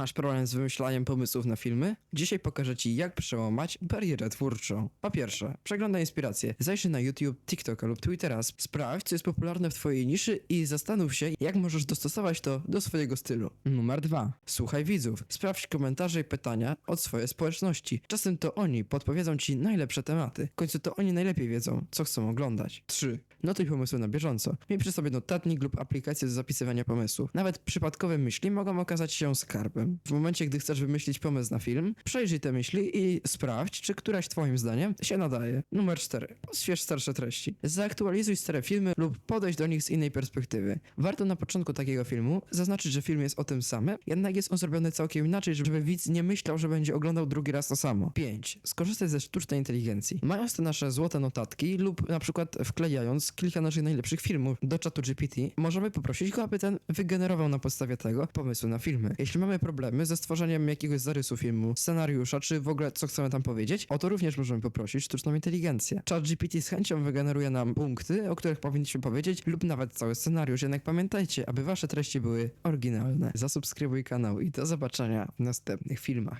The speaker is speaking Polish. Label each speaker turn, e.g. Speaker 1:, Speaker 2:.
Speaker 1: Masz problem z wymyślaniem pomysłów na filmy? Dzisiaj pokażę Ci, jak przełamać barierę twórczą. Po pierwsze, przeglądaj inspiracje. Zajrzyj na YouTube, TikToka lub Twittera, sprawdź, co jest popularne w Twojej niszy i zastanów się, jak możesz dostosować to do swojego stylu. Numer dwa. Słuchaj widzów. Sprawdź komentarze i pytania od swojej społeczności. Czasem to oni podpowiedzą Ci najlepsze tematy. W końcu to oni najlepiej wiedzą, co chcą oglądać. 3. Notuj pomysły na bieżąco. Miej przy sobie notatnik lub aplikację do zapisywania pomysłów. Nawet przypadkowe myśli mogą okazać się skarbem. W momencie, gdy chcesz wymyślić pomysł na film, przejrzyj te myśli i sprawdź, czy któraś twoim zdaniem się nadaje. Numer 4. Odśwież starsze treści. Zaktualizuj stare filmy lub podejść do nich z innej perspektywy. Warto na początku takiego filmu zaznaczyć, że film jest o tym samym, jednak jest on zrobiony całkiem inaczej, żeby widz nie myślał, że będzie oglądał drugi raz to samo. 5. Skorzystaj ze sztucznej inteligencji. Mając te nasze złote notatki lub na przykład wklejając kilka naszych najlepszych filmów do czatu GPT, możemy poprosić go, aby ten wygenerował na podstawie tego pomysły na filmy. Jeśli mamy problemy ze stworzeniem jakiegoś zarysu filmu, scenariusza, czy w ogóle co chcemy tam powiedzieć, o to również możemy poprosić sztuczną inteligencję. Chat GPT z chęcią wygeneruje nam punkty, o których powinniśmy powiedzieć, lub nawet cały scenariusz. Jednak pamiętajcie, aby wasze treści były oryginalne. Zasubskrybuj kanał i do zobaczenia w następnych filmach.